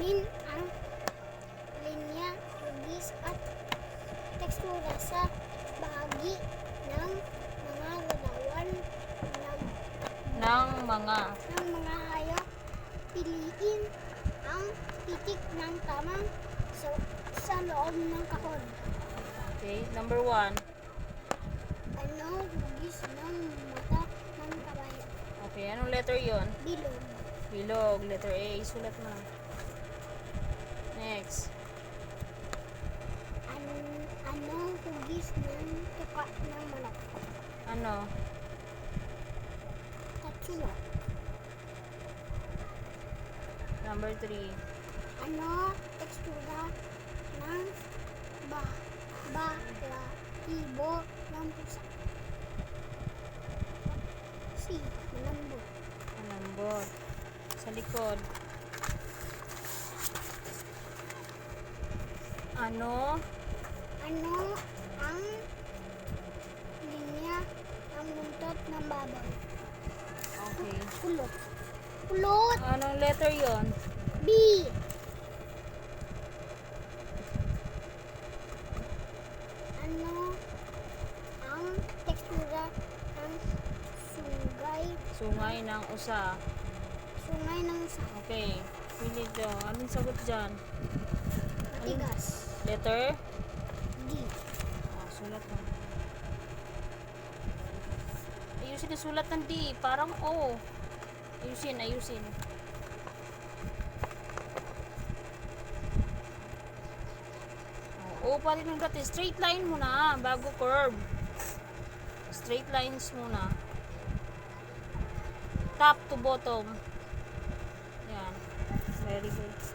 Alamin ang linya, hugis at tekstura sa bahagi ng mga larawan ng, Ng mga. ng mga hayop. Piliin ang titik ng tamang sa, sa loob ng kahon. Okay, number one. Ano hugis ng mata ng kabayo? Okay, anong letter yon? Bilog. Bilog, letter A. Sulat mo. Next. An, ano hugis ng tuka ng manok? Ano? Tatsua. Number three. Ano tekstura ng ba balahibo ng pusa? C. Malambot. Malambot. Sa likod. Ano? Ano ang linya ng buntot ng babaw? Okay. Kulot. Kulot. Anong letter yon? B. Ano ang tekstura ng sungay Sungay ng usa. sungay ng sa Okay. Pili ito. Anong sagot dyan? matigas? Letter? D. Ah, sulat ng Ayusin yung sulat ng D. Parang O. Ayusin, ayusin. O, pa rin yung dati. Straight line muna bago curve. Straight lines muna. Top to bottom. Yan. Very good.